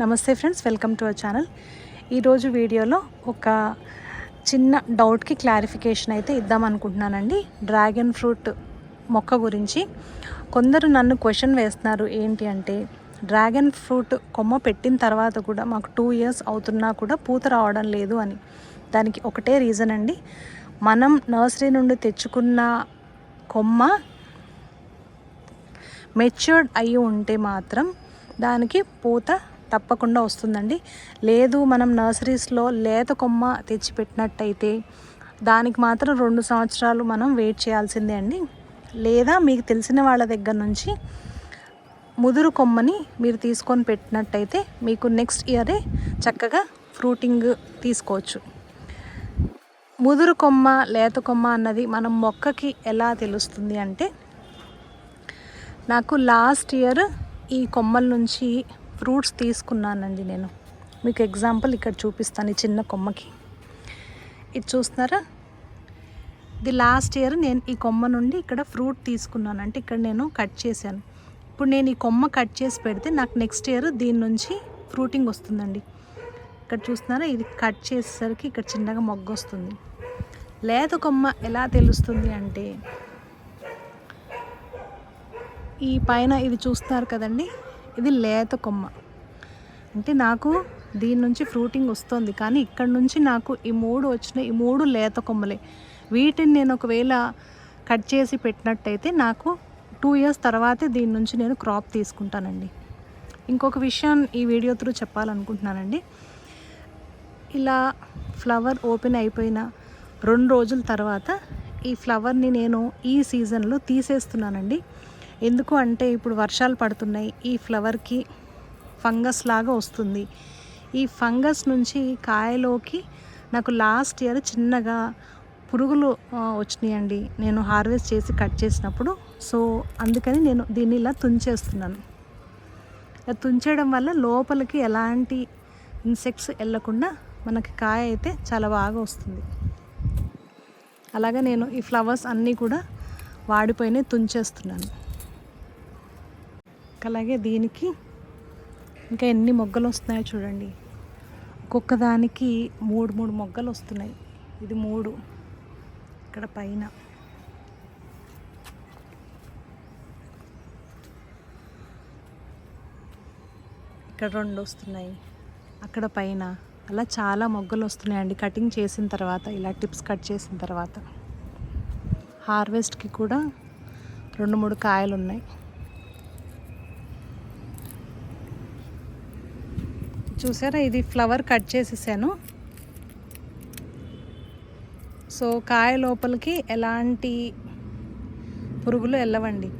Namaste friends welcome to our channel. ఈరోజు వీడియోలో ఒక చిన్న డౌట్కి క్లారిఫికేషన్ అయితే ఇద్దాం అనుకుంటున్నానండి. డ్రాగన్ ఫ్రూట్ మొక్క గురించి. కొందరు నన్ను క్వశ్చన్ వేస్తున్నారు ఏంటి అంటే డ్రాగన్ ఫ్రూట్ కొమ్మ పెట్టిన తర్వాత కూడా మాకు టూ ఇయర్స్ అవుతున్నా కూడా పూత రావడం లేదు అని. దానికి ఒకటే రీజన్ అండి. మనం నర్సరీ నుండి తెచ్చుకున్న కొమ్మ మెచ్యూర్డ్ అయి ఉంటే మాత్రం దానికి పూత తప్పకుండా వస్తుందండి. లేదు మనం నర్సరీస్లో లేత కొమ్మ తెచ్చిపెట్టినట్టయితే దానికి మాత్రం రెండు సంవత్సరాలు మనం వెయిట్ చేయాల్సిందే అండి. లేదా మీకు తెలిసిన వాళ్ళ దగ్గర నుంచి ముదురు కొమ్మని మీరు తీసుకొని పెట్టినట్టయితే మీకు నెక్స్ట్ ఇయరే చక్కగా ఫ్రూటింగ్ తీసుకోవచ్చు. ముదురు కొమ్మ లేత కొమ్మ అన్నది మనం మొక్కకి ఎలా తెలుస్తుంది అంటే నాకు లాస్ట్ ఇయర్ ఈ కొమ్మల నుంచి ఫ్రూట్స్ తీసుకున్నానండి నేను. మీకు ఎగ్జాంపుల్ ఇక్కడ చూపిస్తాను ఈ చిన్న కొమ్మకి. ఇది చూస్తున్నారా? ఇది లాస్ట్ ఇయర్ నేను ఈ కొమ్మ నుండి ఇక్కడ ఫ్రూట్ తీసుకున్నాను అంటే ఇక్కడ నేను కట్ చేశాను. ఇప్పుడు నేను ఈ కొమ్మ కట్ చేసి పెడితే నాకు నెక్స్ట్ ఇయర్ దీని నుంచి ఫ్రూటింగ్ వస్తుందండి. ఇక్కడ చూస్తున్నారా? ఇది కట్ చేసేసరికి ఇక్కడ చిన్నగా మొగ్గ వస్తుంది. లేత కొమ్మ ఎలా తెలుస్తుంది అంటే ఈ పైన ఇది చూస్తున్నారు కదండి ఇది లేత కొమ్మ. అంటే నాకు దీని నుంచి ఫ్రూటింగ్ వస్తుంది. కానీ ఇక్కడ నుంచి నాకు ఈ మూడు వచ్చిన ఈ మూడు లేత కొమ్మలే. వీటిని నేను ఒకవేళ కట్ చేసి పెట్టినట్టయితే నాకు టూ ఇయర్స్ తర్వాతే దీని నుంచి నేను క్రాప్ తీసుకుంటానండి. ఇంకొక విషయం ఈ వీడియో త్రూ చెప్పాలనుకుంటున్నానండి. ఇలా ఫ్లవర్ ఓపెన్ అయిపోయిన రెండు రోజుల తర్వాత ఈ ఫ్లవర్ని నేను ఈ సీజన్లో తీసేస్తున్నానండి. ఎందుకు అంటే ఇప్పుడు వర్షాలు పడుతున్నాయి ఈ ఫ్లవర్కి ఫంగస్ లాగా వస్తుంది. ఈ ఫంగస్ నుంచి కాయలోకి నాకు లాస్ట్ ఇయర్ చిన్నగా పురుగులు వచ్చినాయండి. నేను హార్వెస్ట్ చేసి కట్ చేసినప్పుడు. సో అందుకని నేను దీన్ని ఇలా తుంచేస్తున్నాను. ఇలా తుంచేయడం వల్ల లోపలికి ఎలాంటి ఇన్సెక్ట్స్ వెళ్ళకుండా మనకి కాయ అయితే చాలా బాగా వస్తుంది. అలాగే నేను ఈ ఫ్లవర్స్ అన్నీ కూడా వాడిపోయినాయి తుంచేస్తున్నాను. అలాగే దీనికి ఇంకా ఎన్ని మొగ్గలు వస్తున్నాయో చూడండి. ఒక్కొక్క దానికి మూడు మూడు మొగ్గలు వస్తున్నాయి. ఇది మూడు. ఇక్కడ పైన. ఇక్కడ రెండు వస్తున్నాయి. అక్కడ పైన. అలా చాలా మొగ్గలు వస్తున్నాయండి. కటింగ్ చేసిన తర్వాత ఇలా టిప్స్ కట్ చేసిన తర్వాత. హార్వెస్ట్కి కూడా రెండు మూడు కాయలు ఉన్నాయి చూసారా? ఇది ఫ్లవర్ కట్ చేసేసాను. సో కాయ లోపలికి ఎలాంటి పురుగులు వెళ్ళవండి